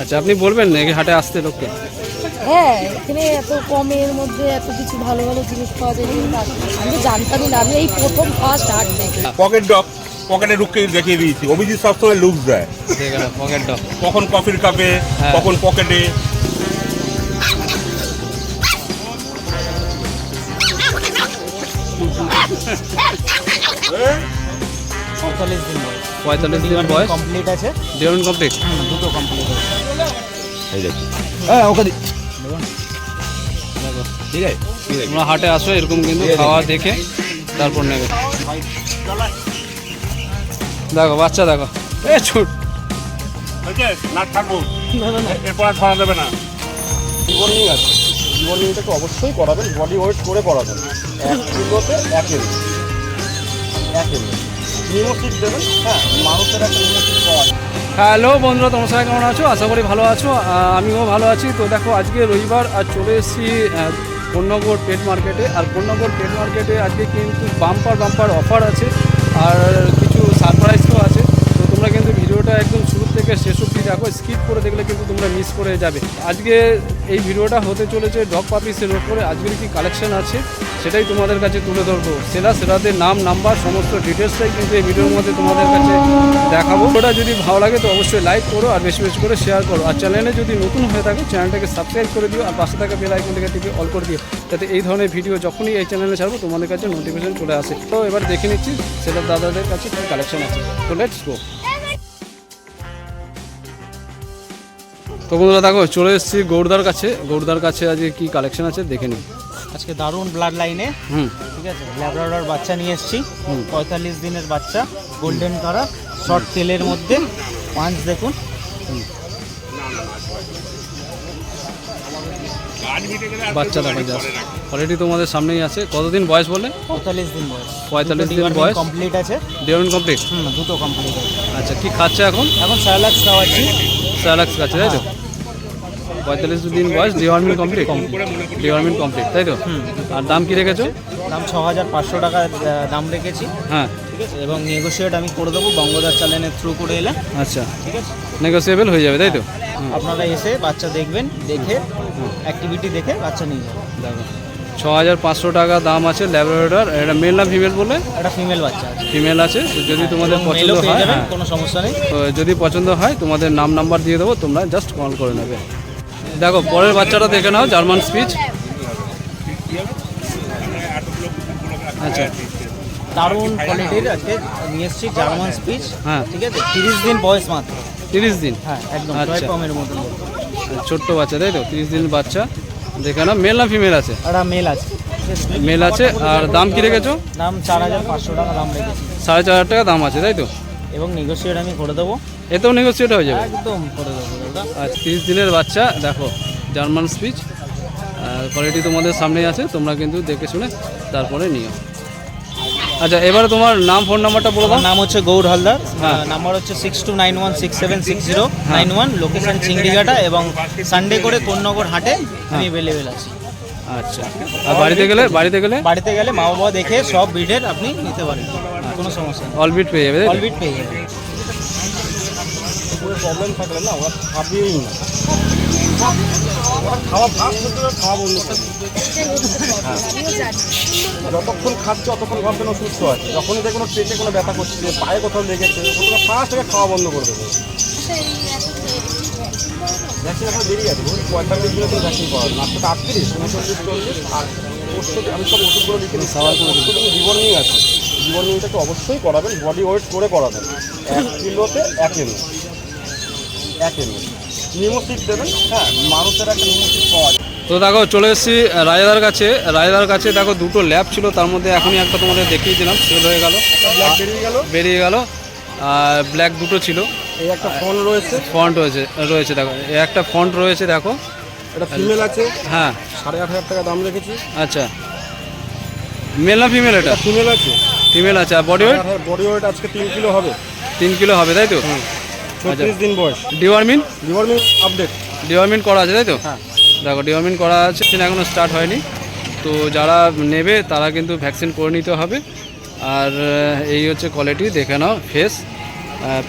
আচ্ছা আপনি বলবেন নাকি হাটে আসতে লোককে? হ্যাঁ এখানে এত কমের মধ্যে এত কিছু ভালো ভালো জিনিস পাওয়া যায় আমি তো জানতামই না আমি এই প্রথম ফার্স্ট হাট দেখি। পকেট ডগ পকেটে রুখকে দেখিয়ে দিয়েছি। অভিজিৎ সবসময় লুক দেয়। ঠিক পকেট ডগ কখন কফির কাপে হ্যাঁ। কখন পকেটে পঁয়তাল্লিশ দিন পঁয়তাল্লিশ দিন বয়স? কমপ্লিট আছে। ডিওরেন্ট কমপ্লিট দুটো কমপ্লিট আছে। এই দেখি। হ্যাঁ ওকে দি। ঠিক আছে ঠিক আছে। তোমরা হাটে আসো এরকম কিন্তু খাওয়া দেখে তারপর নেবে। দেখো বাচ্চা দেখো। এ ছুট। না থাকব এরপর আর ধরা দেবে না। জীবন নিয়ে আছে জীবন নিয়েটাকে অবশ্যই করাবেন বডি ওয়েট করে করাবেন। এক কিলোতে এক এম এক এম দেবেন হ্যাঁ হ্যালো বন্ধুরা, তোমার সবাই কেমন আছো? আশা করি ভালো আছো। আমিও ভালো আছি। তো দেখো, আজকে রবিবার আর চলে এসেছি পূর্ণগর পেট মার্কেটে আর পূর্ণগর পেট মার্কেটে আজকে কিন্তু বাম্পার বাম্পার অফার আছে। আর কিছু সারপ্রাইজও আছে। তো তোমরা কিন্তু ভিডিওটা একদম শুরু থেকে শেষ অবধি দেখো। স্কিপ করে দেখলে কিন্তু তোমরা মিস করে যাবে। আজকে এই ভিডিওটা হতে চলেছে ডগ পাপিসের ওপরে আজকের কি কালেকশন আছে? সেটাই তোমাদের কাছে তুলে ধরবো। সেরা সেরাদের নাম, নাম্বার, সমস্ত ডিটেলসটাই কিন্তু এই ভিডিওর মধ্যে তোমাদের কাছে দেখাবো। ওটা যদি ভালো লাগে তো অবশ্যই লাইক করো আর বেশি বেশি করে শেয়ার করো। আর চ্যানেলে যদি নতুন হয়ে থাকে চ্যানেলটাকে সাবস্ক্রাইব করে দিও আর পাশে থাকা বেল আইকনটাকে টিপে অল করে দিও। যাতে এই ধরনের ভিডিও যখনই এই চ্যানেলে ছাড়বো, তোমাদের কাছে নোটিফিকেশন চলে আসে। তো এবার দেখে নিচ্ছি সেটা দাদাদের কাছে কী কালেকশন আছে। তো লেটস গো তো বন্ধুরা দেখো, চলে এসেছি গৌরদার কাছে। গৌরদার কাছে আজকে কী কালেকশন আছে দেখে নিই। আজকে দারুণ ব্লাড লাইনে হুম। ঠিক আছে? ল্যাবরাডর বাচ্চা নিয়ে এসেছি। পঁয়তাল্লিশ দিনের বাচ্চা গোল্ডেন কালার শর্ট তেলের মধ্যে। পাঁচ দেখুন। বাচ্চা দেখা যাচ্ছে অলরেডি তোমাদের সামনেই আছে। কতদিন বয়স বললে? পঁয়তাল্লিশ দিন বয়স। 45 দিন বয়স। কমপ্লিট আছে। ডিওরেন্ট কমপ্লিট হুম দুটো কমপ্লিট আছে। আচ্ছা কি খাচ্ছে এখন? এখন স্যালাক্স খাওয়াচ্ছি। স্যালাক্স খাচ্ছে তাই তো? পঁয়তাল্লিশ দিন বয়স ডিওয়ার্মিন কমপ্লিট ডিওয়ার্মিন কমপ্লিট তাই তো? আর দাম কি রেখেছো? দাম ছ হাজার পাঁচশো টাকা দাম রেখেছি। হ্যাঁ। ঠিক আছে? এবং নেগোসিয়েট আমি করে দেবো বঙ্গদার চ্যানেলের থ্রু করে এলে। আচ্ছা। ঠিক আছে? নেগোসিয়েবল হয়ে যাবে তাই তো? আপনারা এসে বাচ্চা দেখবেন দেখে অ্যাক্টিভিটি দেখে বাচ্চা নিয়ে যাবেন। দেখো। ছ হাজার পাঁচশো টাকা দাম আছে ল্যাবরেটর এটা মেল না ফিমেল বলে একটা ফিমেল বাচ্চা আছে। ফিমেল আছে যদি তোমাদের এবং পছন্দ হয় হ্যাঁ। কোনো সমস্যা নেই। তো যদি পছন্দ হয় তোমাদের নাম নাম্বার দিয়ে দেবো তোমরা জাস্ট কল করে নেবে। দেখো পরের বাচ্চাটা দেখে নাও জার্মান স্পিচ আচ্ছা। দারুণ কোয়ালিটির আজকে নিয়ে এসেছি জার্মান স্পিচ হ্যাঁ। ঠিক আছে? তিরিশ দিন বয়স মাত্র। তিরিশ দিন? হ্যাঁ একদম আচ্ছা। টয় পমের ছোট্ট বাচ্চা তাই তো? তিরিশ দিন বাচ্চা। দেখে নাও মেল না ফিমেল আছে? মেল আছে। মেল আছে আর দাম কি রেখেছো? দাম চার হাজার পাঁচশো টাকা দাম রেখেছি। সাড়ে চার হাজার টাকা দাম আছে তাই তো? এবং নেগোসিয়েট আমি করে দেবো। এতেও নেগোসিয়েট হয়ে যাবে? একদম করে দেবো দাদা। আর তিরিশ দিনের বাচ্চা দেখো জার্মান স্পিচ কোয়ালিটি তোমাদের সামনেই আছে তোমরা কিন্তু দেখে শুনে তারপরে নিও। আচ্ছা এবারে তোমার নাম ফোন নাম্বারটা বলে নাম হচ্ছে গৌর হালদার। হ্যাঁ। নাম্বার হচ্ছে six two nine one six seven six zero nine one location Chingrighata এবং সানডে করে কোন্নগর হাটে আমি অ্যাভেলেবেল আছি। আচ্ছা। আর বাড়িতে গেলে বাড়িতে গেলে? বাড়িতে গেলে মা বাবা দেখে সব ব্রিডের আপনি নিতে পারেন। কোনো সমস্যা নেই। অলবিট পেয়ে যাবে অলবিট পেয়ে পুরো প্রবলেম থাকলে না ওরা খাবেই না। খাওয়া খেতে খাওয়া বন্ধ করে যতক্ষণ খাচ্ছে ততক্ষণ ভাববেন ও সুস্থ আছে। যখনই দেখবেন ওর পেটে কোনো ব্যথা করছে পায়ে কোথাও লেগেছে ওটা ফার্স্ট আগে খাওয়া বন্ধ করে দেবে। ভ্যাকসিন এখন দেরি আছে পঁয়তাল্লিশ দিনে তুমি ভ্যাকসিন পাওয়া যাবে। আজকে আটত্রিশ উনচল্লিশ চল্লিশ আর ওষুধ আমি সব ওষুধগুলো লিখে দিচ্ছি। জীবন নিয়ে আছে। জীবন নিয়েটাকে অবশ্যই করাবেন বডি ওয়েট করে করাবেন। এক কিলোতে এক এম এক এম নিমোসিড দেবেন হ্যাঁ মানুষের একটা নিমোসিড পাওয়া যায়। তো দেখো চলে এসেছি রায়দার কাছে। রায়দার কাছে দেখো দুটো ল্যাব ছিল তার মধ্যে এখনই একটা তোমাদের দেখিয়ে দিলাম সেল হয়ে গেল। বেরিয়ে গেল। বেরিয়ে গেল। আর ব্ল্যাক দুটো ছিল। এই একটা ফোন রয়েছে। ফন্ট রয়েছে রয়েছে দেখো। একটা ফন্ট রয়েছে দেখো। এটা ফিমেল আছে। হ্যাঁ। সাড়ে আট হাজার টাকা দাম রেখেছি। আচ্ছা। মেল না ফিমেল এটা? ফিমেল আছে। ফিমেল আছে আর বডি ওয়েট বডি ওয়েট আজকে তিন কিলো হবে। তিন কিলো হবে তাই তো? হুম। ছত্রিশ দিন বয়স। ডিওয়ার্মিন ডিওয়ার্মিং আপডেট ডিওয়ার্মিন করা আছে তাই তো? হ্যাঁ। দেখো ডিওয়ার্মিন করা আছে এখনও স্টার্ট হয়নি। তো যারা নেবে তারা কিন্তু ভ্যাকসিন করে নিতে হবে। আর এই হচ্ছে কোয়ালিটি দেখে নাও ফেস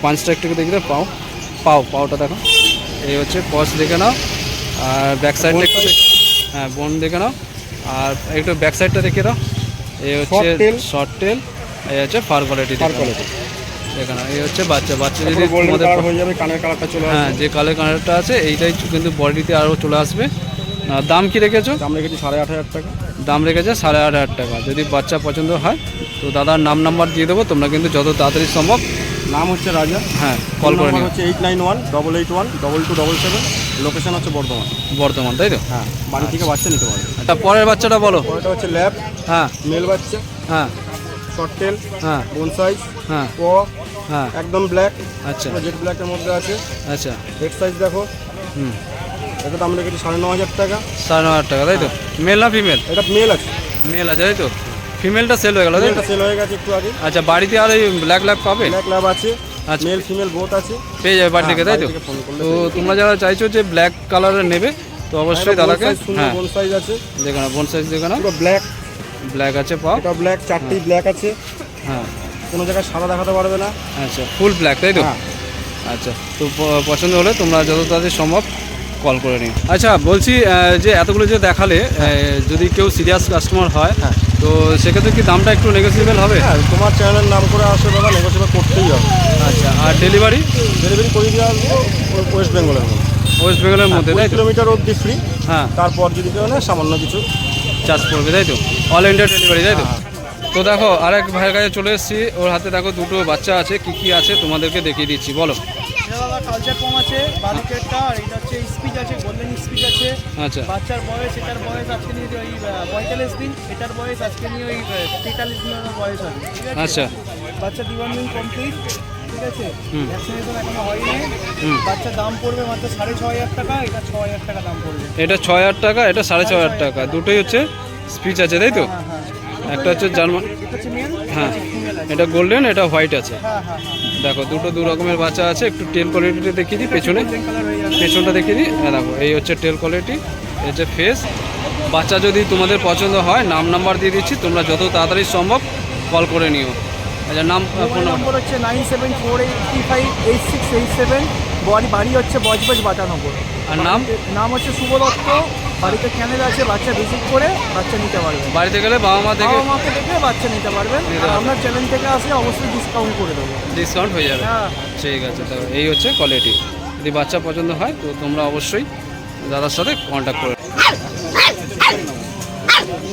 পাঁচটা একটু দেখলে পাও। পাও পাওটা দেখো। এই হচ্ছে কস দেখে নাও। আর ব্যাক সাইডটা একটু হ্যাঁ বোন দেখে নাও। আর একটু ব্যাক সাইডটা দেখে দাও এই হচ্ছে শর্ট টেল এই হচ্ছে ফার কোয়ালিটি ফার কোয়ালিটি দেখে এই হচ্ছে বাচ্চা বাচ্চা যদি হয়ে যাবে কানের কালারটা চলে হ্যাঁ যে কালার কালারটা আছে এইটাই কিন্তু বডিতে আরও চলে আসবে। দাম কি রেখেছো? দাম রেখেছি সাড়ে আট হাজার টাকা। দাম রেখেছে সাড়ে আট হাজার টাকা। যদি বাচ্চা পছন্দ হয় তো দাদার নাম নাম্বার দিয়ে দেবো তোমরা কিন্তু যত তাড়াতাড়ি সম্ভব নাম হচ্ছে রাজা। হ্যাঁ কল করে নিও। হচ্ছে eight nine one double eight one double two double seven location হচ্ছে বর্ধমান। বর্ধমান তাই তো? হ্যাঁ বাড়ি থেকে বাচ্চা নিতে পারবে। পরের বাচ্চাটা বলো। পরেরটা হচ্ছে ল্যাব হ্যাঁ। মেল বাচ্চা হ্যাঁ। শর্ট টেল হ্যাঁ। বোন সাইজ হ্যাঁ। ক হ্যাঁ। একদম ব্ল্যাক আচ্ছা। জেড ব্ল্যাকের মধ্যে আছে। আচ্ছা। হেড সাইজ দেখো। হুম। এটা দাম রেখেছি সাড়ে ন হাজার টাকা। সাড়ে ন হাজার টাকা তাই তো? মেল না ফিমেল? এটা মেল আছে। মেল আছে তাই তো? ফিমেলটা সেল হয়ে গেল তাই তো? সেল হয়ে গেছে একটু আগে। আচ্ছা বাড়িতে আর ওই ব্ল্যাক ল্যাব পাবে? ব্ল্যাক ল্যাব আছে। আচ্ছা। মেল ফিমেল বোথ আছে। পেয়ে যাবে বাড়ি থেকে তাই তো? তো তোমরা যারা চাইছো যে ব্ল্যাক কালারের নেবে তো অবশ্যই দাদাকে? হ্যাঁ। বোন সাইজ আছে। দেখো বোন সাইজ দেখো না। পুরো ব্ল্যাক ব্ল্যাক আছে পাও। এটা ব্ল্যাক চারটি ব্ল্যাক আছে। হ্যাঁ। কোনো জায়গায় সাদা দেখাতে পারবে না। আচ্ছা ফুল ব্ল্যাক তাই তো? হ্যাঁ। আচ্ছা তো প- পছন্দ হলে তোমরা যত তাড়াতাড়ি সম্ভব কল করে নিও। আচ্ছা বলছি যে এতগুলো যে দেখালে যদি কেউ সিরিয়াস কাস্টমার হয় হ্যাঁ। তো সেক্ষেত্রে কি দামটা একটু নেগোসিয়েবল হবে? হ্যাঁ তোমার চ্যানেলের নাম করে আসে দাদা নেগোসিয়েবল করতেই হবে। আচ্ছা আর ডেলিভারি ডেলিভারি করে দিয়ে আসব ওয়েস্ট বেঙ্গলের মধ্যে। ওয়েস্ট বেঙ্গলের মধ্যে তাই কিলোমিটার অব্দি ফ্রি হ্যাঁ। তারপর যদি কেউ নেয় সামান্য কিছু চার্জ পড়বে তাই তো? অল ইন্ডিয়া ডেলিভারি তাই তো? হ্যাঁ। তো দেখো আরেক ভাইয়ের কাছে চলে এসেছি। ওর হাতে দেখো দুটো বাচ্চা আছে কি কি আছে তোমাদেরকে দেখিয়ে দিচ্ছি বলো। কালচার কম আছে বালুকেটটা আর এটা হচ্ছে স্পিচ আছে গোল্ডেন স্পিচ আছে। আচ্ছা। বাচ্চার বয়স এটার বয়স আজকে নিয়ে ওই পঁয়তাল্লিশ দিন এটার বয়স আজকে নিয়ে ওই তেতাল্লিশ দিন বয়স হবে ঠিক আছে? আচ্ছা। বাচ্চা ডিওয়ার্মিং কমপ্লিট ঠিক আছে। ভ্যাকসিনেশন এখনও হয়নি। বাচ্চার দাম পড়বে মাত্র সাড়ে ছ হাজার টাকা এটা ছ হাজার টাকা দাম পড়বে। এটা ছয় হাজার টাকা এটা সাড়ে ছয় হাজার টাকা। দুটোই হচ্ছে স্পিচ আছে তাই তো? হ্যাঁ হ্যাঁ একটা হচ্ছে জার্মান হ্যাঁ। এটা গোল্ডেন এটা হোয়াইট আছে। হ্যাঁ হ্যাঁ হ্যাঁ। দেখো দুটো দু রকমের বাচ্চা আছে একটু টেল কোয়ালিটিটা দেখিয়ে দিই পেছনে। হয়ে পেছনটা দেখিয়ে দিই। হ্যাঁ দেখো এই হচ্ছে টেল কোয়ালিটি এই হচ্ছে ফেস বাচ্চা যদি তোমাদের পছন্দ হয় নাম নাম্বার দিয়ে দিচ্ছি তোমরা যত তাড়াতাড়ি সম্ভব কল করে নিও। আচ্ছা নাম ফোন নম্বর হচ্ছে nine seven four eight three five eight six eight seven বাড়ি বাড়ি হচ্ছে বজবজ বাটানগর। আর নাম? নাম হচ্ছে শুভ দত্ত। বাড়িতে চ্যানেল আছে বাচ্চা ভিজিট করে বাচ্চা নিতে পারবেন বাড়িতে গেলে বাবা মা থেকে বাবা মাকে দেখে বাচ্চা নিতে পারবেন আপনার চ্যানেল থেকে আসলে অবশ্যই ডিসকাউন্ট করে দেবো। ডিসকাউন্ট হয়ে যাবে। হ্যাঁ। ঠিক আছে তো এই হচ্ছে কোয়ালিটি যদি বাচ্চা পছন্দ হয় তো তোমরা অবশ্যই দাদার সাথে কন্ট্যাক্ট করে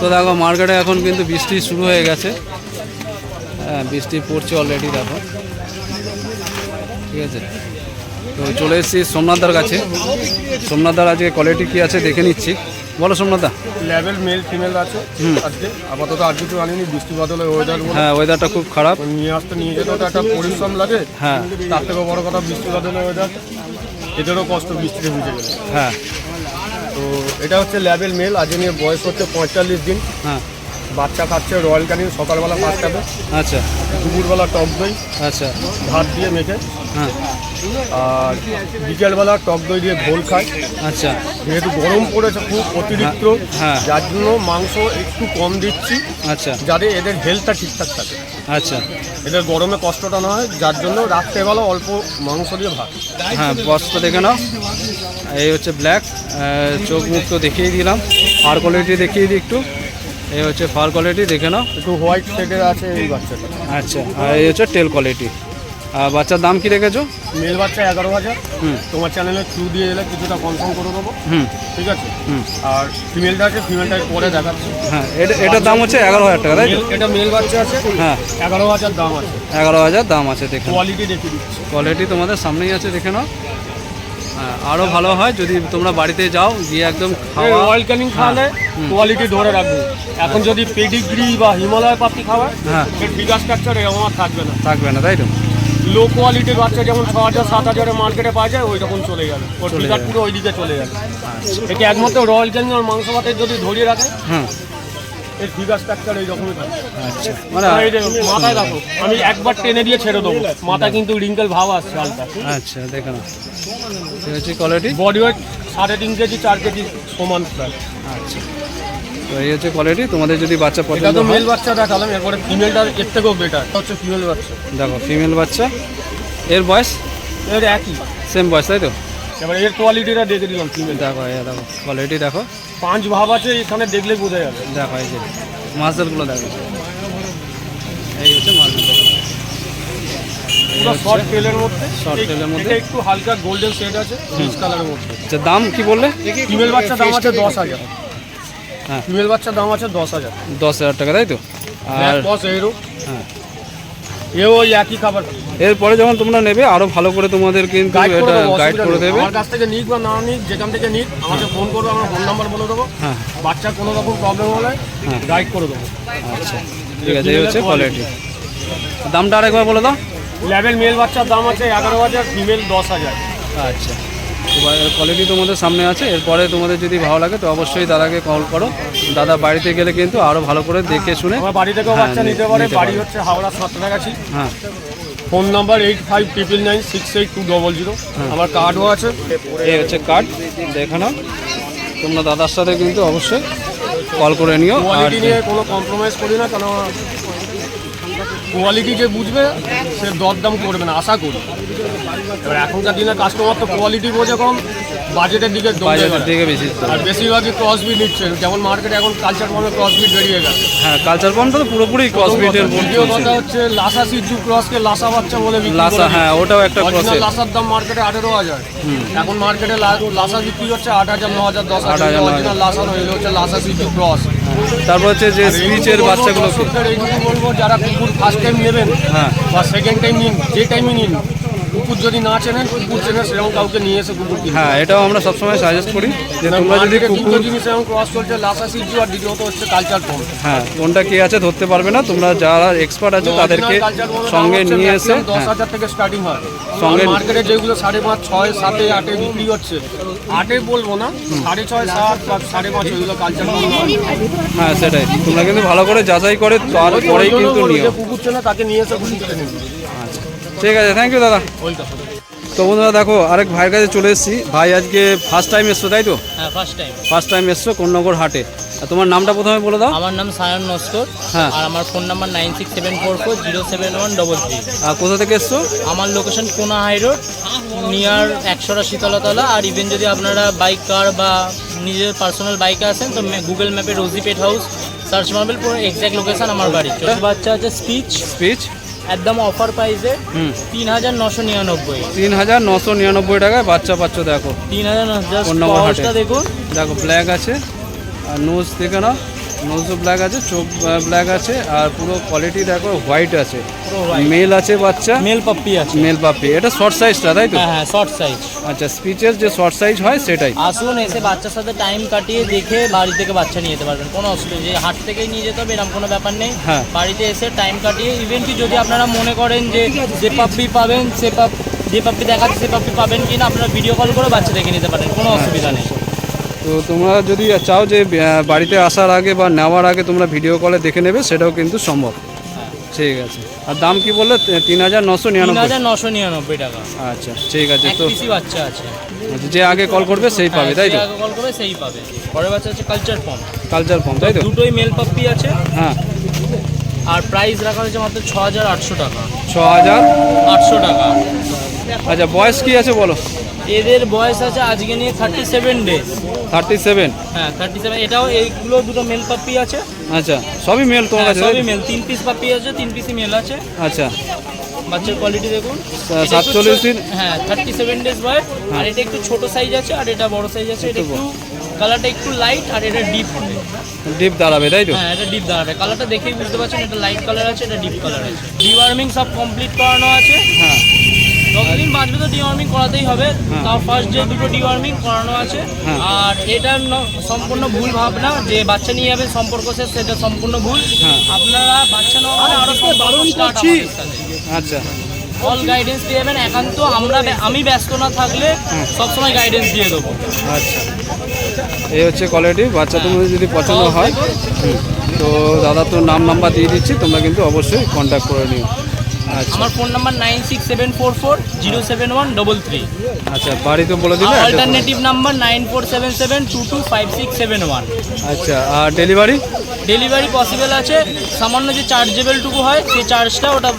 তো দেখো, মার্কেটে এখন কিন্তু বৃষ্টি শুরু হয়ে গেছে। হ্যাঁ বৃষ্টি পড়ছে অলরেডি দেখো। ঠিক আছে? তো চলে এসেছি সোমনাথদার কাছে। সোমনাথদার আজকে কোয়ালিটি কী আছে দেখে নিচ্ছি। বলো সোমনাথা লেভেল মেল ফিমেল আছে। আজকে আপাতত আর কিছু আনিনি বৃষ্টি বাদলে ওয়েদার হ্যাঁ ওয়েদারটা খুব খারাপ। নিয়ে আসতে নিয়ে যেতে তো একটা পরিশ্রম লাগে। হ্যাঁ। তার থেকেও বড় কথা বৃষ্টি বাদলে ওয়েদার এদেরও কষ্ট বৃষ্টিতে ভিজে গেলে। হ্যাঁ। তো এটা হচ্ছে লেভেল মেল আজ নিয়ে বয়স হচ্ছে পঁয়তাল্লিশ দিন। হ্যাঁ। বাচ্চা খাচ্ছে রয়্যাল ক্যানিং সকালবেলা ফার্স্ট খাবে আচ্ছা। দুপুরবেলা টক দই আচ্ছা। ভাত দিয়ে মেখে। হ্যাঁ। আর বিকেলবেলা টক দই দিয়ে ঘোল খায় আচ্ছা। যেহেতু গরম পড়েছে খুব অতিরিক্ত হ্যাঁ। যার জন্য মাংস একটু কম দিচ্ছি আচ্ছা। যাতে এদের হেলথটা ঠিকঠাক থাকে। আচ্ছা। এদের গরমে কষ্টটা না হয় যার জন্য রাত্রেবেলা অল্প মাংস দিয়ে ভাত। হ্যাঁ বসটা দেখে নাও। এই হচ্ছে ব্ল্যাক চোখ মুখ তো দেখিয়ে দিলাম। আর কোয়ালিটি দেখিয়ে দিই একটু। এই হচ্ছে ফার কোয়ালিটি দেখে নাও। একটু হোয়াইট শেডের আছে এই বাচ্চাটা। আচ্ছা আর এই হচ্ছে টেল কোয়ালিটি আর বাচ্চার দাম কি রেখেছো? মেল বাচ্চা এগারো হাজার। হুম। তোমার চ্যানেলে থ্রু দিয়ে এলে কিছুটা কনফার্ম করে দেবো। হুম। ঠিক আছে? হুম। আর ফিমেলটা আছে ফিমেলটা পরে দেখাচ্ছি। হ্যাঁ এটা এটার দাম হচ্ছে এগারো হাজার টাকা তাই এটা মেল বাচ্চা আছে হ্যাঁ। এগারো হাজার দাম আছে। এগারো হাজার দাম আছে দেখে কোয়ালিটি দেখে দিচ্ছি। কোয়ালিটি তোমাদের সামনেই আছে দেখে নাও। আরও ভালো হয় যদি তোমরা বাড়িতে যাও গিয়ে একদম খাওয়া। অয়েল ক্যানিং খাওয়ালে কোয়ালিটি ধরে রাখবে। এখন যদি পেডিগ্রি বা হিমালয় পাপি খাওয়ায় হ্যাঁ বিকাশ স্ট্রাকচার এরকম আর থাকবে না। থাকবে না তাই তো? লো কোয়ালিটির বাচ্চা যেমন ছ হাজার সাত হাজারে মার্কেটে পাওয়া যায় ওই রকম চলে যাবে ওর পুরো ওইদিকে চলে যাবে একে একমাত্র রয়্যাল ক্যানিং আর মাংস ভাতের যদি ধরিয়ে রাখে হ্যাঁ। এর ফিগার স্ট্রাকচার এই রকমই থাকে। আচ্ছা। মানে যে মাথায় রাখো আমি একবার টেনে দিয়ে ছেড়ে দেবো। মাথা কিন্তু রিঙ্কেল ভাব আসছে হালকা। আচ্ছা দেখে ঠিক আছে কোয়ালিটি বডি ওয়েট সাড়ে তিন কেজি চার কেজি সমান প্রায় আচ্ছা। তো এই হচ্ছে কোয়ালিটি তোমাদের যদি বাচ্চা পছন্দ তো মেল বাচ্চা দেখালাম এরপরে ফিমেলটা এর থেকেও বেটার হচ্ছে ফিমেল বাচ্চা। দেখো ফিমেল বাচ্চা। এর বয়স? এর একই। সেম বয়স তাই তো? এবার এর কোয়ালিটিটা দেখে দিলাম ফিমেল দেখো দেখো কোয়ালিটি দেখো। পাঁচ ভাব আছে এখানে দেখলে বোঝা যাবে। দেখো এই যে মাছদারগুলো দেখো এই হচ্ছে হচ্ছে- শর্ট টেলের মধ্যে। tail এর মধ্যে। একটু হালকা গোল্ডেন শেড আছে পিচ কালারের মধ্যে। আচ্ছা দাম কি বললে? ফিমেল বাচ্চার দাম আছে দশ হাজার। হ্যাঁ। ফিমেল বাচ্চার দাম আছে দশ হাজার। দশ হাজার টাকা তাই তো? আর দশ এরও হ্যাঁ। এও ওই একই খাবার এরপরে যখন তোমরা নেবে আরও ভালো করে তোমাদের কিন্তু গাইড করে এটা গাইড করে দেবে। আমার কাছ থেকে নিক বা না নিক যেখান থেকে নিক আমাকে ফোন করবে আমার ফোন নাম্বার বলে দেবো। হ্যাঁ। কোনো রকম প্রবলেম হলে হ্যাঁ। গাইড করে দেবো। আচ্ছা ঠিক আছে এই হচ্ছে কোয়ালিটি দামটা আরেকবার বলে দাও। লেভেল মেল বাচ্চার দাম আছে এগারো হাজার ফিমেল দশ হাজার। আচ্ছা। কোয়ালিটি তোমাদের সামনে আছে এরপরে তোমাদের যদি ভালো লাগে তো অবশ্যই দাদাকে কল করো। দাদা বাড়িতে গেলে কিন্তু আরও ভালো করে দেখে শুনে বাড়ি থেকেও হ্যাঁ, বাচ্চা নিতে পারে বাড়ি হচ্ছে হাওড়া সাতটাগাছি হ্যাঁ। Phone number eight five triple nine six eight two double zero আমার কার্ডও আছে। এই হচ্ছে কার্ড দেখে নাও। তোমরা দাদার সাথে কিন্তু অবশ্যই কল করে নিও। আর কোনো কম্প্রোমাইজ করি না কেন কোয়ালিটি যে বুঝবে, সে দরদাম করবে না, আশা করি। এবার এখনকার দিনে কাস্টমার তো কোয়ালিটি বোঝে কম। বাজেটের দিকে বেড়ায়। দিকে বেশি। আর বেশিরভাগই ক্রসবিট নিচ্ছে। যেমন মার্কেটে এখন কালচার ফর্মে ক্রসবিট বেরিয়ে গেছে। হ্যাঁ কালচার পাম্পটা তো পুরোপুরি ক্রসবিটের দ্বিতীয় কথা হচ্ছে লাসা সিজু ক্রসকে লাসা বাচ্চা বলে বিক্রি লাসা হ্যাঁ ওটাও একটা ক্রসের লাসার দাম মার্কেটে আঠেরো হাজার। এখন মার্কেটে লাসা বিক্রি হচ্ছে আট হাজার ন হাজার দশ 8,000, হাজার 9,000 অরিজিনাল লাসা নয় হচ্ছে লাসা সিজু ক্রস তারপর হচ্ছে যে স্পিচের বাচ্চাগুলো এইটুকু বলব যারা কুকুর ফার্স্ট টাইম নেবেন হ্যাঁ। বা সেকেন্ড টাইম নিন যে টাইমই নিন কুকুর যদি না চেনেন কুকুর চেনে সেরকম কাউকে নিয়ে এসে কুকুর হ্যাঁ এটাও আমরা সবসময় সাজেস্ট করি যে তোমরা যদি কুকুর জিনিস এখন ক্রস চলছে লাসা সিজু আর দ্বিতীয়ত হচ্ছে কালচার ফর্ম হ্যাঁ কোনটা কে আছে ধরতে পারবে না তোমরা যারা এক্সপার্ট আছে তাদেরকে সঙ্গে নিয়ে এসে দশ হ্যাঁ, হাজার থেকে স্টার্টিং হয়। সঙ্গে- মার্কেটে যেগুলো সাড়ে পাঁচ ছয় সাতে আটে বিক্রি হচ্ছে আটে বলব না সাড়ে ছয় সাত বা সাড়ে পাঁচ ওইগুলো কালচার ফোন হ্যাঁ। সেটাই। তোমরা কিন্তু ভালো করে যাচাই করে তারপরেই কিন্তু নিও। কুকুর চেনে তাকে নিয়ে এসে কুকুর কিনে ঠিক আছে থ্যাংক ইউ দাদা। তো বন্ধুরা দেখো আরেক ভাইয়ের কাছে চলে এসেছি। ভাই আজকে ফার্স্ট টাইম এসছো তাই তো? হ্যাঁ ফার্স্ট টাইম ফার্স্ট টাইম এসছো কন্যাগর হাটে। আর তোমার নামটা প্রথমে বলে দাও। আমার নাম সায়ন নস্কর। হ্যাঁ। আর আমার phone number nine six seven four four zero seven one double three আর কোথা থেকে এসছো? আমার লোকেশন কোনা হাই রোড নিয়ার একশোটা শীতলতলা। আর ইভেন যদি আপনারা বাইক কার বা নিজের পার্সোনাল বাইকে আসেন তো গুগল ম্যাপে রোজি পেট হাউস সার্চ মারবেল পুরো এক্স্যাক্ট লোকেশন আমার বাড়ি। বাচ্চা আছে স্পিচ স্পিচ একদম অফার প্রাইসে তিন হাজার নশো নিরানব্বই। তিন হাজার নশো নিরানব্বই টাকায় বাচ্চা বাচ্চা দেখো। তিন হাজার দেখো ব্ল্যাক আছে আর নোজ দেখে নাও। নোজও ব্ল্যাক আছে চোখ ব্ল্যাক আছে আর পুরো কোয়ালিটি দেখো হোয়াইট আছে। মেল আছে বাচ্চা? মেল পাপ্পি আছে। মেল পাপি এটা শর্ট সাইজটা তাই তো? হ্যাঁ হ্যাঁ শর্ট সাইজ আচ্ছা স্পিচের যে শর্ট সাইজ হয় সেটাই। আসুন এসে বাচ্চার সাথে টাইম কাটিয়ে দেখে বাড়ি থেকে বাচ্চা নিয়ে যেতে পারবেন। কোনো অসুবিধা যে হাট থেকেই নিয়ে যেতে হবে এরকম কোনো ব্যাপার নেই। হ্যাঁ। বাড়িতে এসে টাইম কাটিয়ে ইভেন কি যদি আপনারা মনে করেন যে যে পাপ্পি পাবেন সে পাপ যে পাপ্পি দেখাচ্ছে সে পাপ্পি পাবেন কি না আপনারা ভিডিও কল করে বাচ্চা দেখে নিতে পারেন। কোনো অসুবিধা নেই। তো তোমরা যদি চাও যে বাড়িতে আসার আগে বা নেওয়ার আগে তোমরা ভিডিও কলে দেখে নেবে সেটাও কিন্তু সম্ভব। ঠিক আছে। আর দাম কি বললে? তিন হাজার নশো নিরানব্বই। হাজার নশো নিরানব্বই টাকা। আচ্ছা ঠিক আছে। তো বাচ্চা আছে। আচ্ছা, যে আগে কল করবে সেই পাবে তাই তো? কল করবে সেই পাবে। পরের বাচ্চা আছে কালচার ফর্ম কালচার ফর্ম তাই তো? দুটোই মেল পাপ্পি আছে। হ্যাঁ। আর প্রাইস রাখা হয়েছে মাত্র ছ হাজার আটশো টাকা। ছ হাজার আটশো টাকা। আচ্ছা বয়স কি আছে বলো? এদের বয়স আছে আজকে নিয়ে thirty seven days thirty seven হ্যাঁ থার্টি সেভেন এটাও এইগুলো দুটো মেল পাপ্পি আছে। আচ্ছা সবই মেল তোমার হ্যাঁ, কাছে সবই মেল তিন পিস পাপ্পি আছে তিন পিসই মেল আছে। আচ্ছা। বাচ্চার কোয়ালিটি দেখুন। এটা 47 দিন? হ্যাঁ থার্টি সেভেন ডেজ বয়স আর এটা একটু ছোট সাইজ আছে আর এটা বড় সাইজ আছে। এটা একটু কালারটা একটু লাইট আর এটা ডিপ ডিপ দাঁড়াবে তাই তো? হ্যাঁ এটা ডিপ দাঁড়াবে। কালারটা দেখেই বুঝতে পারছেন এটা লাইট কালার আছে এটা ডিপ কালার আছে। ডিওয়ার্মিং সব কমপ্লিট করানো আছে। হ্যাঁ। যতদিন বাঁচবে তো ডিওয়ার্মিং করাতেই হবে। তাও ফার্স্ট যে দুটো ডিওয়ার্মিং করানো আছে হ্যাঁ। আর এটা সম্পূর্ণ ভুল ভাবনা যে বাচ্চা নিয়ে যাবে সম্পর্ক শেষ সেটা সম্পূর্ণ ভুল। হ্যাঁ। আপনারা বাচ্চা নেওয়া মানে আরও সম্পর্ক start আমাদের সাথে। আচ্ছা। অল গাইডেন্স দিয়ে যাবেন একান্ত আমরা আমি ব্যস্ত না থাকলে সবসময় গাইডেন্স দিয়ে দেবো। আচ্ছা। এই হচ্ছে কোয়ালিটি বাচ্চা তোমাদের যদি পছন্দ হয় তো দাদা তো নাম নাম্বার দিয়ে দিচ্ছি তোমরা কিন্তু অবশ্যই কন্ট্যাক্ট করে নিও। আমার phone number nine six seven four four zero seven one double three. আচ্ছা বাড়ি তো বলে দিলে alternative number nine four seven seven two two five six seven one. আচ্ছা আর ডেলিভারি ডেলিভারি পসিবল আছে। সামান্য যে চার্জেবলটুকু হয় সেই চার্জটা ওটা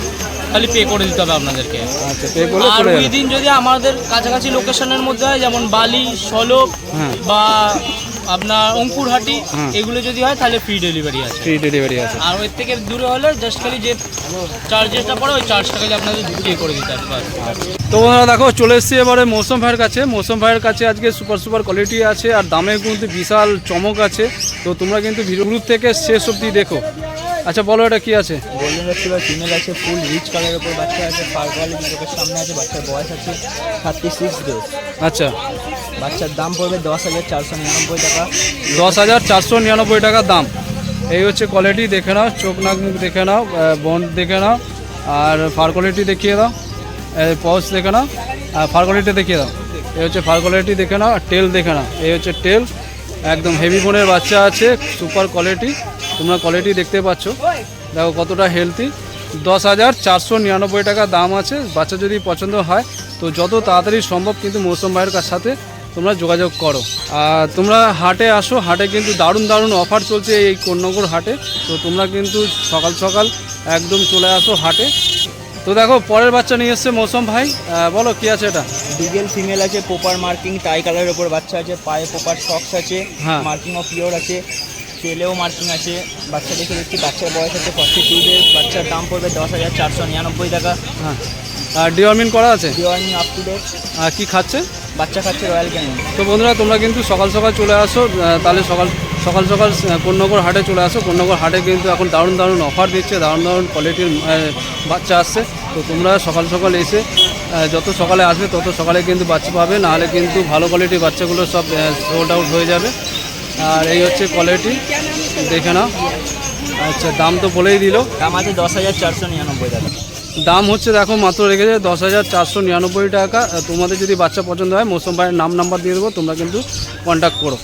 খালি পে করে দিতে হবে আপনাদেরকে। আচ্ছা আর যাবে। উইদিন যদি আমাদের কাছাকাছি লোকেশনের মধ্যে হয় যেমন বালি সলক হ্যাঁ। বা আপনার অঙ্কুরহাটি। এগুলো যদি হয় তাহলে ফ্রি ডেলিভারি আছে। ফ্রি ডেলিভারি আছে। আর ওর থেকে দূরে হলে জাস্ট খালি যে চার্জেসটা পড়ে ওই চার্জটা খালি আপনাদের পে করে দিতে হবে। তো বন্ধুরা দেখো চলে এসেছি এবারে মৌসুম ভাইয়ের কাছে। মৌসুম ভাইয়ের কাছে আজকে সুপার সুপার কোয়ালিটি আছে আর দামে কিন্তু বিশাল চমক আছে। তো তোমরা কিন্তু ভিডিও গ্রুপ থেকে শেষ অবধি দেখো। আচ্ছা বলো এটা কি আছে? গোল্ডেন রেট্রিভার ফিমেল আছে ফুল রিচ কালারের উপর বাচ্চা আছে পার কোয়ালিটি চোখের সামনে আছে বাচ্চার বয়স আছে থার্টি সিক্স ডেজ আচ্ছা। বাচ্চার দাম পড়বে দশ হাজার চারশো নিরানব্বই টাকা। দশ হাজার চারশো নিরানব্বই টাকা দাম। এই হচ্ছে কোয়ালিটি দেখে নাও চোখ নাক মুখ দেখে নাও বন্ড দেখে নাও আর ফার কোয়ালিটি দেখিয়ে দাও পজ দেখে নাও আর ফার কোয়ালিটি দেখিয়ে দাও। এই হচ্ছে ফার কোয়ালিটি দেখে নাও আর টেল দেখে নাও। এই হচ্ছে টেল একদম হেভি বোনের বাচ্চা আছে সুপার কোয়ালিটি তোমরা কোয়ালিটি দেখতে পাচ্ছ। দেখো কতটা হেলদি দশ হাজার চারশো নিরানব্বই টাকা দাম আছে। বাচ্চা যদি পছন্দ হয় তো যত তাড়াতাড়ি সম্ভব কিন্তু মৌসুম ভাইয়ের সাথে তোমরা যোগাযোগ করো। আর তোমরা হাটে আসো হাটে কিন্তু দারুণ দারুণ অফার চলছে এই কন্যগর হাটে। তো তোমরা কিন্তু সকাল সকাল একদম চলে আসো হাটে। তো দেখো পরের বাচ্চা নিয়ে এসছে মৌসুম ভাই। বলো কি আছে এটা? ডিগেল ফিমেল আছে পোপার মার্কিং টাই কালারের উপর বাচ্চা আছে পায়ে পোপার সক্স আছে হ্যাঁ। মার্কিং অফ পিওর আছে। তেলেও মার্কিং আছে। বাচ্চা দেখে দেখছি বাচ্চার বয়স আছে ফর্টি টু ডেজ বাচ্চার দাম পড়বে দশ হাজার চারশো নিরানব্বই টাকা। হ্যাঁ। আর ডিওয়ার্মিং করা আছে? ডিওয়ার্নিং আপ টু ডেট আর কি খাচ্ছে? বাচ্চা খাচ্ছে রয়্যাল ক্যানিং তো বন্ধুরা তোমরা কিন্তু সকাল সকাল চলে আসো তাহলে সকাল সকাল সকাল কন্যগর হাটে চলে আসো। কন্যগর হাটে কিন্তু এখন দারুণ দারুণ অফার দিচ্ছে দারুণ দারুণ কোয়ালিটির বাচ্চা আসছে। তো তোমরা সকাল সকাল এসে যত সকালে আসবে তত সকালে কিন্তু বাচ্চা পাবে। নাহলে কিন্তু ভালো কোয়ালিটির বাচ্চাগুলো সব সোল্ড আউট হয়ে যাবে। আর এই হচ্ছে কোয়ালিটি দেখে নাও। আচ্ছা দাম তো বলেই দিল। দাম আছে দশ হাজার চারশো নিরানব্বই টাকা। দাম হচ্ছে দেখো মাত্র রেখেছে দশ হাজার চারশো নিরানব্বই টাকা। আর তোমাদের যদি বাচ্চা পছন্দ হয় মৌসুম ভাইয়ের নাম নাম্বার দিয়ে দেবো তোমরা কিন্তু কন্ট্যাক্ট করো।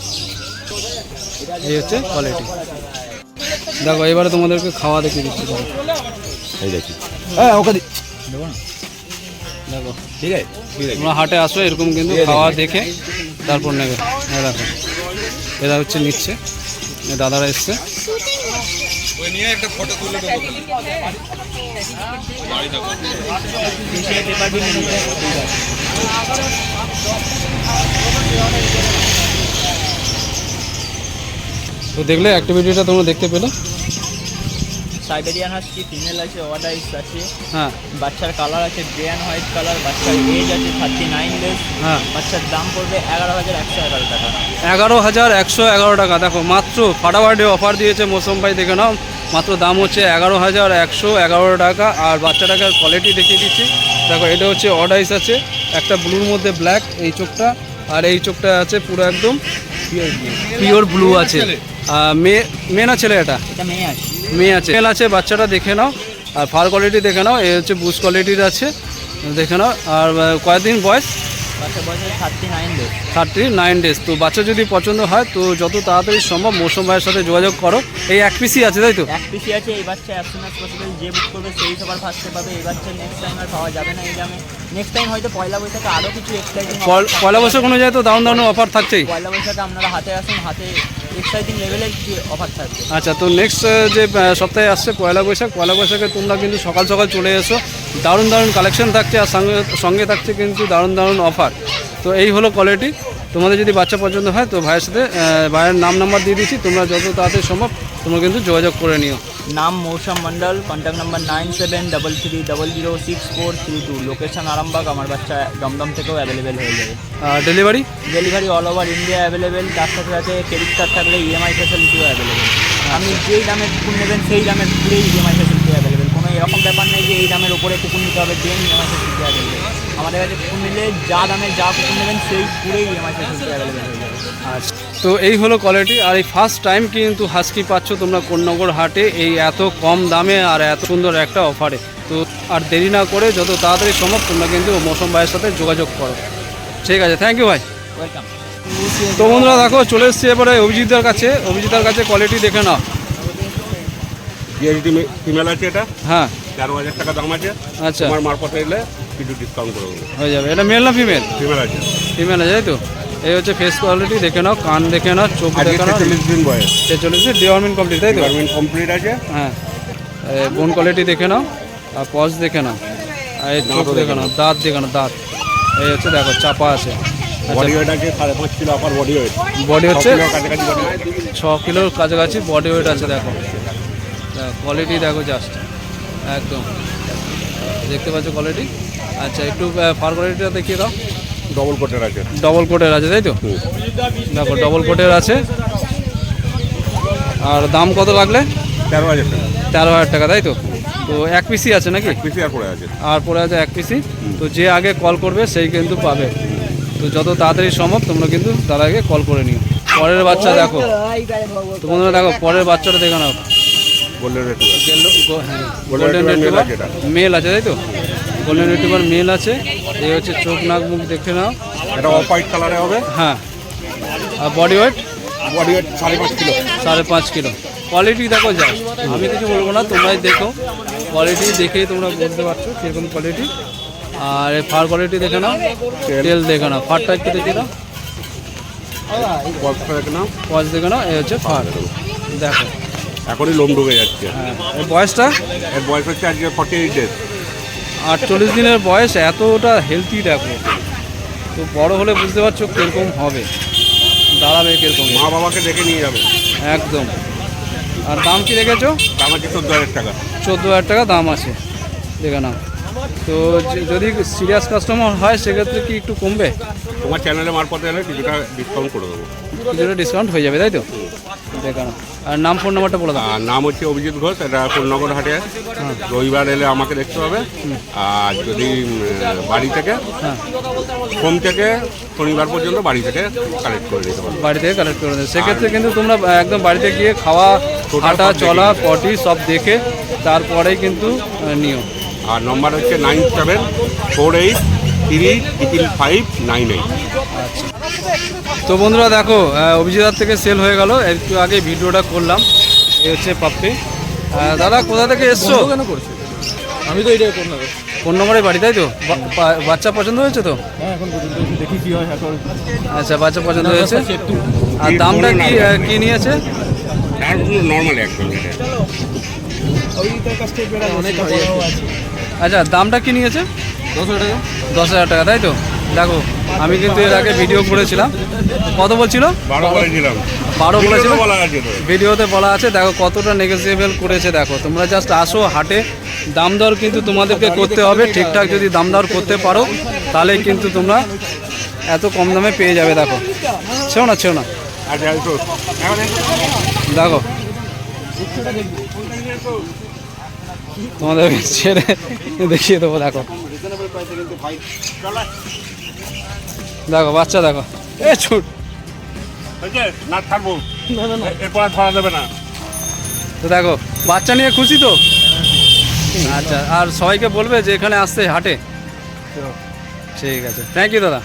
এই হচ্ছে কোয়ালিটি দেখো এবারে তোমাদেরকে খাওয়া দেখিয়ে দিচ্ছি। দেখো এই দেখি। হ্যাঁ ওকে দি- দেখো। ঠিক আছে তোমরা হাটে আসো এরকম কিন্তু খাওয়া দেখে তারপর নেবে। এই দেখো। এরা হচ্ছে নিচ্ছে। দাদারা এসছে। তো দেখলে অ্যাক্টিভিটিটা তোমরা দেখতে পেলে। সাইবেরিয়ান হাস্কি ফিমেল আছে ওয়াডাইস আছে। হ্যাঁ। বাচ্চার কালার আছে গ্রে অ্যান্ড হোয়াইট কালার বাচ্চার এজ আছে থার্টি নাইন ডেজ হ্যাঁ। বাচ্চার দাম পড়বে এগারো হাজার একশো এগারো টাকা। এগারো হাজার একশো এগারো টাকা। দেখো মাত্র ফাটাফাটি অফার দিয়েছে মৌসুম ভাই দেখে নাও। মাত্র দাম হচ্ছে এগারো হাজার একশো এগারো টাকা। আর বাচ্চাটাকে কোয়ালিটি দেখিয়ে দিচ্ছি। দেখো এটা হচ্ছে অডাইস আছে। একটা ব্লুর মধ্যে ব্ল্যাক এই চোখটা। আর এই চোখটা আছে পুরো একদম পিওর ব্লু আছে। মেয়ে মেয়ে না ছেলে এটা? মেয়ে আছে। মেল আছে। বাচ্চাটা দেখে নাও। আর ফার কোয়ালিটি দেখে নাও এ হচ্ছে বুস কোয়ালিটির আছে দেখে নাও। আর কয়েকদিন বয়স? Thirty nine days. তো বাচ্চা যদি পছন্দ হয় তো যত তাড়াতাড়ি সম্ভব মৌসুম ভাইয়ের সাথে যোগাযোগ করো। এই এক পিসি আছে তাই তো? এক পিসি আছে এই বাচ্চা অ্যাজ সুন পসিবল যে বুক করবে সেই সবার ফার্স্টে পাবে। এই বাচ্চা নেক্সট টাইম আর পাওয়া যাবে না এই দামে। নেক্সট টাইম হয়তো পয়লা বৈশাখে আরও কিছু এক্সাইটিং পয়লা বছর কোনো যায় তো দারুণ দারুণ অফার থাকছেই। পয়লা বৈশাখে আপনারা হাতে আসুন হাতে এক্সাইটিং লেভেলের অফার থাকবে। আচ্ছা তো নেক্সট যে সপ্তাহে আসছে পয়লা বৈশাখ পয়লা বৈশাখে তোমরা কিন্তু সকাল সকাল চলে এসো। দারুণ দারুণ কালেকশন থাকছে আর সঙ্গে সঙ্গে থাকছে কিন্তু দারুণ দারুণ অফার তো এই হলো কোয়ালিটি তোমাদের যদি বাচ্চা পছন্দ হয় তো ভাইয়ের সাথে ভাইয়ের নাম নাম্বার দিয়ে দিচ্ছি। তোমরা যত তাড়াতাড়ি সম্ভব তোমরা কিন্তু যোগাযোগ করে নিও। নাম Mousam Mondal contact number nine seven double three double zero six four three two location Arambagh আমার বাচ্চা দমদম থেকেও অ্যাভেলেবেল হয়ে যাবে। Delivery delivery all over India available তার সাথে সাথে ক্রেডিট কার্ড থাকলে ইএমআই ফ্যাসিলিটিও অ্যাভেলেবেল আপনি যেই দামের কুকুর নেবেন সেই দামের পুরেই ইএমআই ফ্যাসিলিটি কোনো এরকম ব্যাপার নেই যে এই দামের উপরে কুকুর নিতে হবে দেন ইএমআই ফ্যাসিলিটি অ্যাভেলেবেল আমাদের কাছে কুকুর নিলে যা দামে যা কুকুর নেবেন সেই পুরেই ইএমআই ফ্যাসিলিটি অ্যাভেলেবেল হয়ে যাবে। আচ্ছা তো এই হলো কোয়ালিটি আর এই ফার্স্ট টাইম কিন্তু হাস্কি পাচ্ছ তোমরা কোন্নগর হাটে এই এত কম দামে আর এত সুন্দর একটা অফারে তো আর দেরি না করে যত তাড়াতাড়ি সম্ভব তোমরা কিন্তু মৌসুম ভাইয়ের সাথে যোগাযোগ করো। ঠিক আছে থ্যাংক ইউ ভাই। ওয়েলকাম তো বন্ধুরা দেখো চলে এসছি এবারে অভিজিৎদার কাছে। অভিজিৎদার কাছে কোয়ালিটি দেখে নাও। জিএসডি ফিমেল আছে এটা। হ্যাঁ। তেরো হাজার টাকা দাম আছে। আচ্ছা। তোমার মারফতে এলে কিছু ডিসকাউন্ট করে দেবো। হয়ে যাবে। এটা মেল না ফিমেল ফিমেল আছে। ফিমেল আছে তাই তো? এই হচ্ছে ফেস কোয়ালিটি দেখে নাও কান দেখে নাও চোখ দেখে নাও। ছেচল্লিশ দিন বয়স। ছেচল্লিশ ডিওয়ার্মিন কমপ্লিট তাই তো? ডিপার্টমেন্ট কমপ্লিট আছে। হ্যাঁ। বোন কোয়ালিটি দেখে নাও আর পজ দেখে নাও। আর এই চোখ দেখে নাও দাঁত দেখে নাও দাঁত। এই হচ্ছে দেখো চাপা আছে। আচ্ছা। বডি ওয়েট আছে সাড়ে পাঁচ kilo upper body weight body হচ্ছে ছ কিলোর কাছাকাছি বডি ওয়েট আছে দেখো। কোয়ালিটি দেখো জাস্ট একদম। দেখতে পাচ্ছ কোয়ালিটি আচ্ছা একটু ফার কোয়ালিটিটা দেখিয়ে দাও। ডবল কোটের আছে। ডবল কোটের আছে তাই তো? দেখো ডবল কোটের আছে। আর দাম কত লাগলে? তেরো হাজার টাকা। তেরো হাজার টাকা তাই তো? তো এক পিসি আছে নাকি? পিসি আর পড়ে আছে। আর পরে আছে এক পিসি তো যে আগে কল করবে সেই কিন্তু পাবে। তো যত তাড়াতাড়ি সম্ভব তোমরা কিন্তু তার আগে কল করে নিও। পরের বাচ্চা দেখো। তো বন্ধুরা দেখো পরের বাচ্চাটা দেখো না গোল্ডেন গোল্ডেন রেটিভার মেল আছে তাই তো? গোল্ডেন রেটিভার মেল আছে এই হচ্ছে চোখ নাক মুখ দেখে নাও। এটা অফ হোয়াইট কালারে হবে। হ্যাঁ। আর বডি ওয়েট বডি ওয়েট সাড়ে পাঁচ কিলো। সাড়ে পাঁচ কিলো। কোয়ালিটি দেখো যা। আমি কিছু বলব না তোমরাই দেখো। কোয়ালিটি দেখেই তোমরা বলতে পারছ কীরকম কোয়ালিটি আর এই ফার কোয়ালিটি দেখে নাও। তেল দেখে নাও। ফারটা একটু দেখে নাও? বক্সটা দেখে নাও। পজ দেখে নাও। এই হচ্ছে ফার দেখো। এখনই লোম ঢুকে যাচ্ছে। হ্যাঁ এই বয়সটা? এর বয়স হচ্ছে আজকে ফর্টি এইট ডেজ আটচল্লিশ দিনের বয়স এতটা হেলদি দেখো। তো বড় হলে বুঝতে পারছ কীরকম হবে। দাঁড়াবে কীরকম মা বাবাকে দেখে নিয়ে যাবে। একদম। আর দাম কি রেখেছো? দাম আছে চোদ্দ হাজার টাকা। চোদ্দ হাজার টাকা দাম আছে। দেখে নাও। তো যদি সিরিয়াস কাস্টমার হয় সেক্ষেত্রে কি একটু কমবে? তোমার চ্যানেলে মারফতে এলে কিছুটা ডিসকাউন্ট করে দেবো। কিছুটা ডিসকাউন্ট হয়ে যাবে তাই তো? আর নাম ফোন নাম্বারটা বলে দাও। আর নাম হচ্ছে অভিজিৎ ঘোষ এটা ফুলনগর হাটে রবিবার এলে আমাকে দেখতে হবে। আর যদি উম, বাড়ি থেকে হ্যাঁ। সোম থেকে শনিবার পর্যন্ত বাড়ি থেকে কালেক্ট করে নিতে পারব। বাড়ি থেকে কালেক্ট করে দেবে। সেক্ষেত্রে কিন্তু তোমরা একদম বাড়িতে গিয়ে খাওয়া Total হাঁটা সব দেখে চলা পটি সব দেখে তারপরেই কিন্তু আহ, নিও। আর নম্বর হচ্ছে nine seven four eight three triple five nine eight. তো বন্ধুরা দেখো আহ, অভিজিৎদার থেকে সেল হয়ে গেল। একটু আগে ভিডিওটা করলাম। এই হচ্ছে পাপ্পি দাদা কোথা থেকে এসছো? কেন করছে? আমি তো এটাই করলাম কোন নম্বরে বাড়ি তাই তো? বাচ্চা পছন্দ হয়েছে তো? হ্যাঁ দেখি কি হয় এখন। আচ্ছা বাচ্চা পছন্দ হয়েছে? একটু আর দামটা কি কি নিয়েছে? নর্মাল একদম এটা ওইটার কাছ থেকে বেড়া অনেক আছে। আচ্ছা দামটা কি নিয়েছে? দশ হাজার টাকা। দশ হাজার টাকা তাই তো? দেখো আমি কিন্তু এর আগে ভিডিও করেছিলাম। কত বলছিল? বারো বলেছিল? ভিডিওতে বলা আছে দেখো কতটা নেগোসিয়েবল করেছে দেখো। তোমরা জাস্ট আসো হাটে। দাম দর কিন্তু তোমাদেরকে করতে হবে। ঠিকঠাক যদি দাম দর করতে পারো তাহলে কিন্তু তোমরা এত কম দামে পেয়ে যাবে দেখো। ছেও না ছেও না। আচ্ছা দেখো। তোমাদেরকে ছেড়ে দেখিয়ে দেবো দেখো। দেখো বাচ্চা দেখো। এ ছুট? না এরপর ধরা তো দেখো বাচ্চা নিয়ে খুশি তো? আচ্ছা আর সবাইকে বলবে যে এখানে আসতে হাটে? ঠিক আছে। থ্যাংক ইউ দাদা।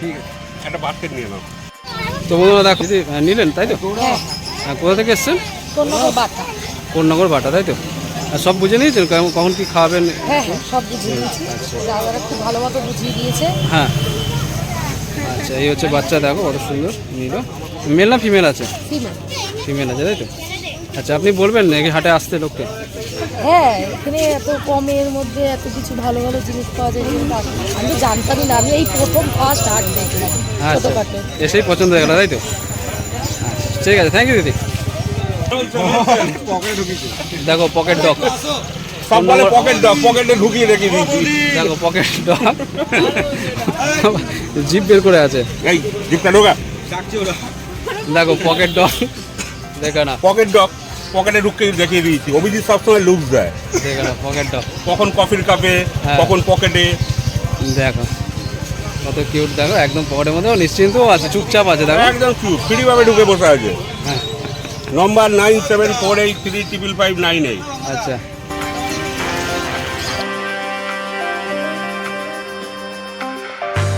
ঠিক আছে। একটা বাস্কেট নিয়ে নাও। তো বন্ধুরা দেখো নিলেন তাই তো? হ্যাঁ কোথা থেকে এসছেন? কন্যাগর বাটা। কোন্নগর বাটা তাই তো? সব বুঝে নিয়েছেন? কেমন- কখন কি খাওয়াবেন হ্যাঁ হ্যাঁ সব বুঝিয়ে দিয়েছি। দাদারা খুব ভালো মতো বুঝিয়ে দিয়েছে। হ্যাঁ। আচ্ছা এই হচ্ছে বাচ্চা দেখো কত সুন্দর নিল। মেল না ফিমেল আছে? ফিমেল ফিমেল আছে তাই তো? আচ্ছা আপনি বলবেন নাকি হাটে আসতে লোককে? হ্যাঁ এখানে এত কমের মধ্যে এত কিছু ভালো ভালো জিনিস পাওয়া যায় আমি তো জানতামই না আমি এই প্রথম ফার্স্ট হাট দেখলাম আচ্ছা এসেই পছন্দ হয়ে গেল তাই তো? আচ্ছা ঠিক আছে থ্যাংক ইউ দিদি। দেখো পকেট ডগ সব বলে পকেট দাও পকেটে ঢুকিয়ে রেখে দিয়েছি দেখো পকেট ডগ জিপ বের করে আছে। এই জিপটা ঢোকা। দেখো পকেট ডগ দেখো না। পকেট ডগ পকেটে ঢুকিয়ে দেখিয়ে দিয়েছি। অভিজিৎ সবসময় লুক দেয়। দেখো না পকেট ডগ কখন কফির কাপে হ্যাঁ। কখন পকেটে দেখো কত কিউট দেখো একদম পকেটের মধ্যে নিশ্চিন্ত আছে চুপচাপ আছে দেখো। একদম চুপ ফ্রিভাবে ঢুকে বসে আছে। হ্যাঁ। Number nine seven four eight three triple five nine eight আচ্ছা।